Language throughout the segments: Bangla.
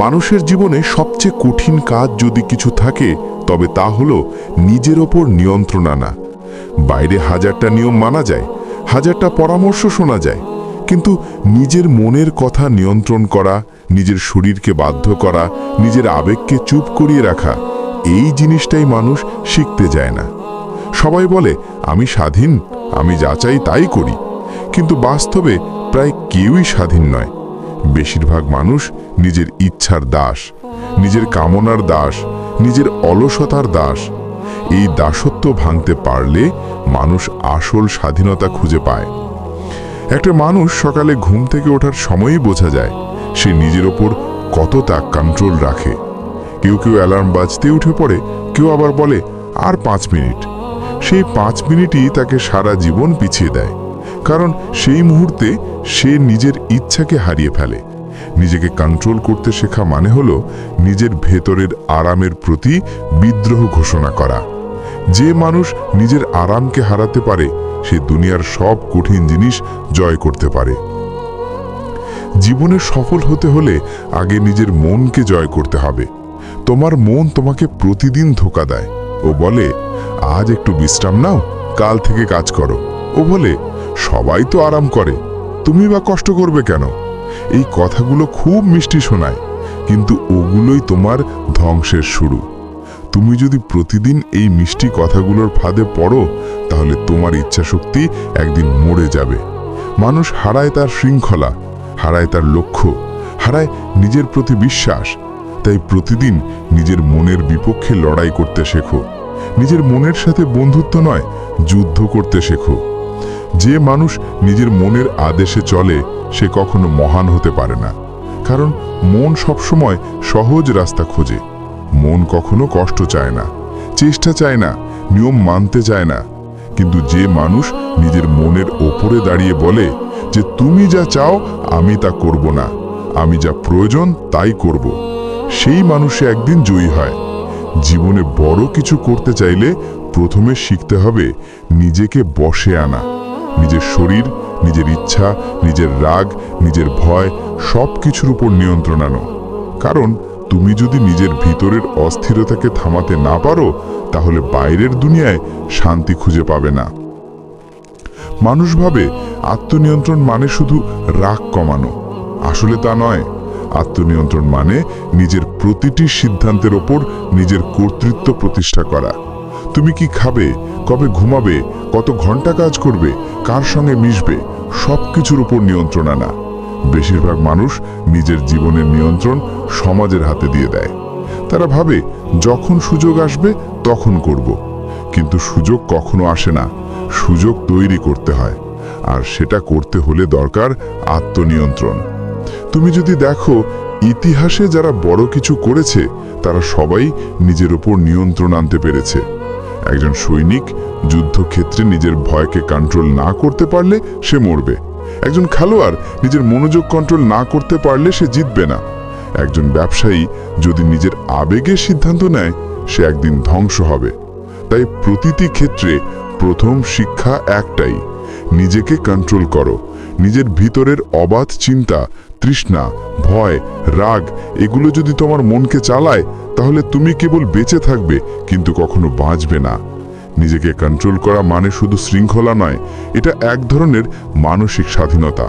মানুষের জীবনে সবচেয়ে কঠিন কাজ যদি কিছু থাকে, তবে তা হলো নিজের ওপর নিয়ন্ত্রণ আনা। বাইরে হাজারটা নিয়ম মানা যায়, হাজারটা পরামর্শ শোনা যায়, কিন্তু নিজের মনের কথা নিয়ন্ত্রণ করা, নিজের শরীরকে বাধ্য করা, নিজের আবেগকে চুপ করিয়ে রাখা, এই জিনিসটাই মানুষ শিখতে যায় না। সবাই বলে, আমি স্বাধীন, আমি যা চাই তাই করি। কিন্তু বাস্তবে প্রায় কেউই স্বাধীন নয়। বেশিরভাগ মানুষ নিজের ইচ্ছার দাস, নিজের কামনার দাস, নিজের অলসতার দাস। এই দাসত্ব ভাঙতে পারলে মানুষ আসল স্বাধীনতা খুঁজে পায়। একটা মানুষ সকালে ঘুম থেকে ওঠার সময়ই বোঝা যায়, সে নিজের ওপর কতটা কন্ট্রোল রাখে। কেউ কেউ অ্যালার্ম বাজতে উঠে পড়ে, কেউ আবার বলে, আর পাঁচ মিনিট। সেই পাঁচ মিনিটই তাকে সারা জীবন পিছিয়ে দেয়। কারণ সেই মুহূর্তে সে নিজের ইচ্ছাকে হারিয়ে ফেলে। নিজেকে কন্ট্রোল করতে শেখা মানে হলো নিজের ভেতরের আরামের প্রতি বিদ্রোহ ঘোষণা করা। যে মানুষ নিজের আরামকে হারাতে পারে, সে দুনিয়ার সব কঠিন জিনিস জয় করতে পারে। জীবনে সফল হতে হলে আগে নিজের মনকে জয় করতে হবে। তোমার মন তোমাকে প্রতিদিন ধোকা দেয়। ও বলে, আজ একটু বিশ্রাম নাও, কাল থেকে কাজ করো। ও বলে, সবাই তো আরাম করে। তুমি বা কষ্ট করবে কেন? এই কথাগুলো খুব মিষ্টি শোনায়, কিন্তু ওগুলোই তোমার ধ্বংসের শুরু। তুমি যদি প্রতিদিন এই মিষ্টি কথাগুলোর ফাঁদে পড়ো, তাহলে তোমার ইচ্ছাশক্তি একদিন মরে যাবে। মানুষ হারায় তার শৃঙ্খলা, হারায় তার লক্ষ্য, হারায় নিজের প্রতি বিশ্বাস। তাই প্রতিদিন নিজের মনের বিপক্ষে লড়াই করতে শেখো। নিজের মনের সাথে বন্ধুত্ব নয়, যুদ্ধ করতে শেখো। যে মানুষ নিজের মনের আদেশে চলে, সে কখনো মহান হতে পারে না। কারণ মন সবসময় সহজ রাস্তা খোঁজে। মন কখনো কষ্ট চায় না, চেষ্টা চায় না, নিয়ম মানতে চায় না। কিন্তু যে মানুষ নিজের মনের ওপরে দাঁড়িয়ে বলে যে, তুমি যা চাও, আমি তা করব না। আমি যা প্রয়োজন, তাই করব। সেই মানুষে একদিন জয়ী হয়। জীবনে বড় কিছু করতে চাইলে প্রথমে শিখতে হবে নিজেকে বসে আনা। নিজের শরীর, নিজের ইচ্ছা, নিজের রাগ, নিজের ভয় সব কিছুর উপর নিয়ন্ত্রণ আনো। কারণ তুমি যদি নিজের ভিতরের অস্থিরতাকে থামাতে না পারো, তাহলে বাইরের দুনিয়ায় শান্তি খুঁজে পাবে না। মানুষ ভাবে আত্মনিয়ন্ত্রণ মানে শুধু রাগ কমানো। আসলে তা নয়। আত্মনিয়ন্ত্রণ মানে নিজের প্রতিটি সিদ্ধান্তের ওপর নিজের কর্তৃত্ব প্রতিষ্ঠা করা। তুমি কি খাবে? কবে ঘুমাবে? কত ঘণ্টা কাজ করবে? কার সঙ্গে মিশবে? সব কিছুর উপর নিয়ন্ত্রণ আনা। বেশিরভাগ মানুষ নিজের জীবনের নিয়ন্ত্রণ সমাজের হাতে দিয়ে দেয়। তারা ভাবে, যখন সুযোগ আসবে, তখন করব। কিন্তু সুযোগ কখনো আসে না। সুযোগ তৈরি করতে হয়। আর সেটা করতে হলে দরকার আত্মনিয়ন্ত্রণ। তুমি যদি দেখো, ইতিহাসে যারা বড় কিছু করেছে, তারা সবাই নিজের উপর নিয়ন্ত্রণ আনতে পেরেছে। একজন সৈনিক যুদ্ধক্ষেত্রে নিজের ভয়কে কন্ট্রোল না করতে পারলে সে মরবে। একজন খেলোয়াড় নিজের মনোযোগ কন্ট্রোল না করতে পারলে সে জিতবে না। একজন ব্যবসায়ী যদি নিজের আবেগের সিদ্ধান্ত নেয়, সে একদিন ধ্বংস হবে। তাই প্রতিটি ক্ষেত্রে প্রথম শিক্ষা একটাই, নিজেকে কন্ট্রোল করো। নিজের ভিতরের অবাধ চিন্তা তৃষ্ণা, ভয়, রাগ, এগুলো যদি তোমার মনকে চালায়, তাহলে তুমি কেবল বেঁচে থাকবে, কিন্তু কখনো বাঁচবে না। নিজেকে কন্ট্রোল করা মানে শুধু শৃঙ্খলা নয়, এটা এক ধরনের মানসিক স্বাধীনতা।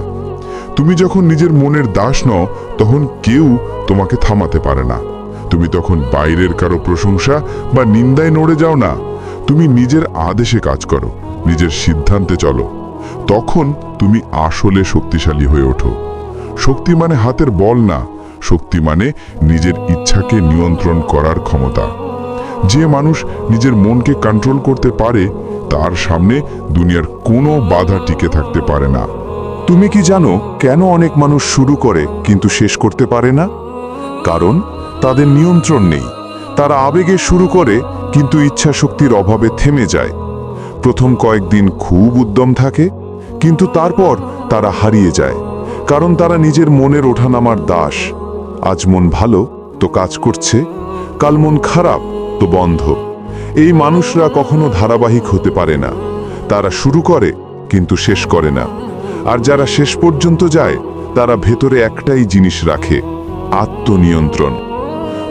তুমি যখন নিজের মনের দাস নও, তখন কেউ তোমাকে থামাতে পারে না। তুমি তখন বাইরের কারও প্রশংসা বা নিন্দায় নড়ে যাও না। তুমি নিজের আদেশে কাজ করো, নিজের সিদ্ধান্তে চলো। তখন তুমি আসলে শক্তিশালী হয়ে ওঠো। শক্তি মানে হাতের বল না, শক্তি মানে নিজের ইচ্ছাকে নিয়ন্ত্রণ করার ক্ষমতা। যে মানুষ নিজের মনকে কন্ট্রোল করতে পারে, তার সামনে দুনিয়ার কোনো বাধা টিকে থাকতে পারে না। তুমি কি জানো কেন অনেক মানুষ শুরু করে কিন্তু শেষ করতে পারে না? কারণ তাদের নিয়ন্ত্রণ নেই। তারা আবেগে শুরু করে কিন্তু ইচ্ছা শক্তির অভাবে থেমে যায়। প্রথম কয়েকদিন খুব উদ্যম থাকে, কিন্তু তারপর তারা হারিয়ে যায়। কারণ তারা নিজের মনের ওঠানামার দাস। আজ মন ভালো, তো কাজ করছে। কাল মন খারাপ, তো বন্ধ। এই মানুষরা কখনো ধারাবাহিক হতে পারে না। তারা শুরু করে, কিন্তু শেষ করে না। আর যারা শেষ পর্যন্ত যায়, তারা ভেতরে একটাই জিনিস রাখে, আত্মনিয়ন্ত্রণ।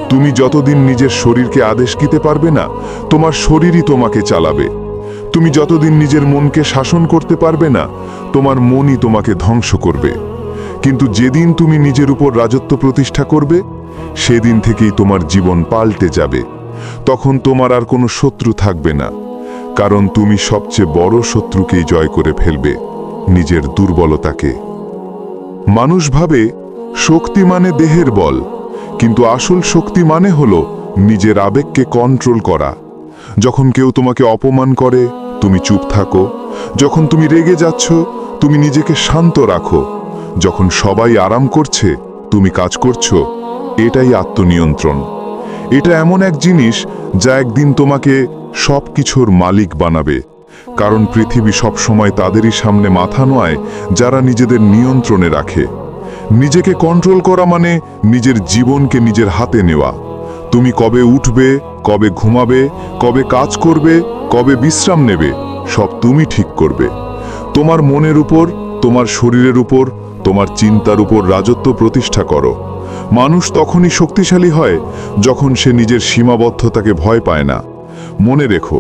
তুমি যতদিন নিজের শরীরকে আদেশ দিতে পারবে না, তোমার শরীরই তোমাকে চালাবে। তুমি যতদিন নিজের মনকে শাসন করতে পারবে না, তোমার মনই তোমাকে ধ্বংস করবে। কিন্তু যেদিন তুমি নিজের উপর রাজত্ব প্রতিষ্ঠা করবে, সেদিন থেকেই তোমার জীবন পাল্টে যাবে। তখন তোমার আর কোনো শত্রু থাকবে না, কারণ তুমি সবচেয়ে বড় শত্রুকেই জয় করে ফেলবে, নিজের দুর্বলতাকে। মানুষ ভাবে, শক্তি মানে দেহের বল, কিন্তু আসল শক্তি মানে হল নিজের আবেগকে কন্ট্রোল করা। যখন কেউ তোমাকে অপমান করে, তুমি চুপ থাকো। যখন তুমি রেগে যাচ্ছ, তুমি নিজেকে শান্ত রাখো। যখন সবাই আরাম করছে, তুমি কাজ করছ, এটাই আত্মনিয়ন্ত্রণ। এটা এমন এক জিনিস যা একদিন তোমাকে সব কিছুর মালিক বানাবে। কারণ পৃথিবী সব সময় তাদেরই সামনে মাথা নয় যারা নিজেদের নিয়ন্ত্রণে রাখে। নিজেকে কন্ট্রোল করা মানে নিজের জীবনকে নিজের হাতে নেওয়া। তুমি কবে উঠবে, কবে ঘুমাবে, কবে কাজ করবে, কবে বিশ্রাম নেবে, সব তুমি ঠিক করবে। তোমার মনের উপর, তোমার শরীরের উপর তোমার চিন্তার উপর রাজত্ব প্রতিষ্ঠা করো। মানুষ তখনই শক্তিশালী হয় যখন সে নিজের সীমাবদ্ধতাকে ভয় পায় না। মনে রেখো,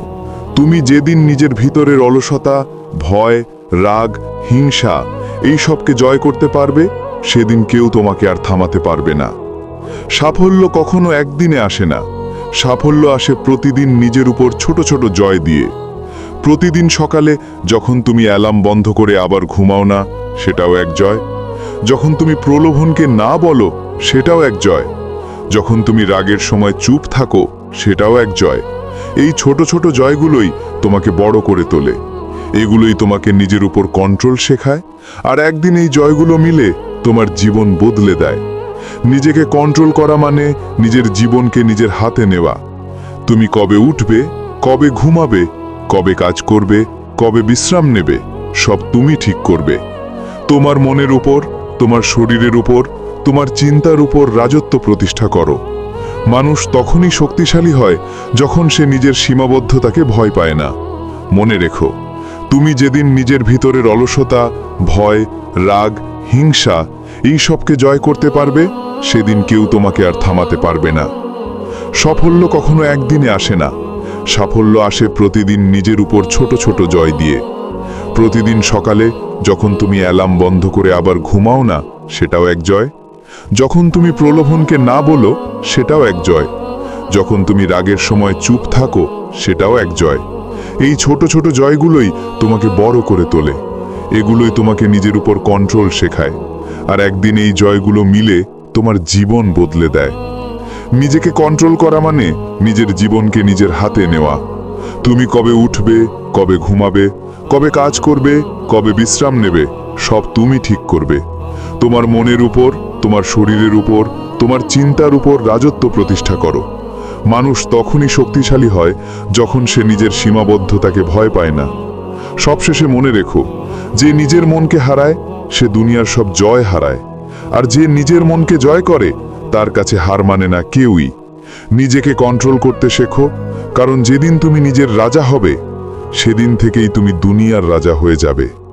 তুমি যেদিন নিজের ভিতরের অলসতা, ভয়, রাগ, হিংসা এই সবকে জয় করতে পারবে, সেদিন কেউ তোমাকে আর থামাতে পারবে না। সাফল্য কখনো একদিনে আসে না। সাফল্য আসে প্রতিদিন নিজের উপর ছোট ছোট জয় দিয়ে। প্রতিদিন সকালে যখন তুমি অ্যালার্ম বন্ধ করে আবার ঘুমাও না, সেটাও এক জয়। যখন তুমি প্রলোভনকে না বলো, সেটাও এক জয়। যখন তুমি রাগের সময় চুপ থাকো, সেটাও এক জয়। এই ছোট ছোট জয়গুলোই তোমাকে বড় করে তোলে। এগুলোই তোমাকে নিজের উপর কন্ট্রোল শেখায়, আর একদিন এই জয়গুলো মিলে তোমার জীবন বদলে দেয়। নিজেকে কন্ট্রোল করা মানে নিজের জীবনকে নিজের হাতে নেওয়া। তুমি কবে উঠবে, কবে ঘুমাবে, কবে কাজ করবে, কবে বিশ্রাম নেবে, সব তুমি ঠিক করবে। তোমার মনের উপর তোমার শরীরের উপর, তোমার চিন্তার উপর রাজত্ব প্রতিষ্ঠা করো। মানুষ তখনই শক্তিশালী হয় যখন সে নিজের সীমাবদ্ধতাকে ভয় পায় না। মনে রেখো, তুমি যেদিন নিজের ভিতরের অলসতা, ভয়, রাগ, হিংসা, এই সবকে জয় করতে পারবে, সেদিন কেউ তোমাকে আর থামাতে পারবে না। সাফল্য কখনো একদিনে আসে না। সাফল্য আসে প্রতিদিন নিজের উপর ছোট ছোট জয় দিয়ে। প্রতিদিন সকালে যখন তুমি অ্যালার্ম বন্ধ করে আবার ঘুমাও না, সেটাও এক জয়। যখন তুমি প্রলোভনকে না বলো, সেটাও এক জয়। যখন তুমি রাগের সময় চুপ থাকো, সেটাও এক জয়। এই ছোট ছোট জয়গুলোই তোমাকে বড় করে তোলে। এগুলোই তোমাকে নিজের উপর কন্ট্রোল শেখায়। আর একদিন এই জয়গুলো মিলে তোমার জীবন বদলে দেয়। নিজেকে কন্ট্রোল করা মানে নিজের জীবনকে নিজের হাতে নেওয়া। তুমি কবে উঠবে, কবে ঘুমাবে কবে কাজ করবে, কবে বিশ্রাম নেবে, সব তুমি ঠিক করবে। তোমার মনের উপর, তোমার শরীরের উপর, তোমার চিন্তার উপর রাজত্ব প্রতিষ্ঠা করো। মানুষ তখনই শক্তিশালী হয় যখন সে নিজের সীমাবদ্ধতাকে ভয় পায় না। সবশেষে মনে রেখো, যে নিজের মনকে হারায়, সে দুনিয়ার সব জয় হারায়। আর যে নিজের মনকে জয় করে, তার কাছে হার মানে না কেউই। নিজেকে কন্ট্রোল করতে শেখো, কারণ যেদিন তুমি নিজের রাজা হবে সেদিন থেকেই তুমি দুনিয়ার রাজা হয়ে যাবে।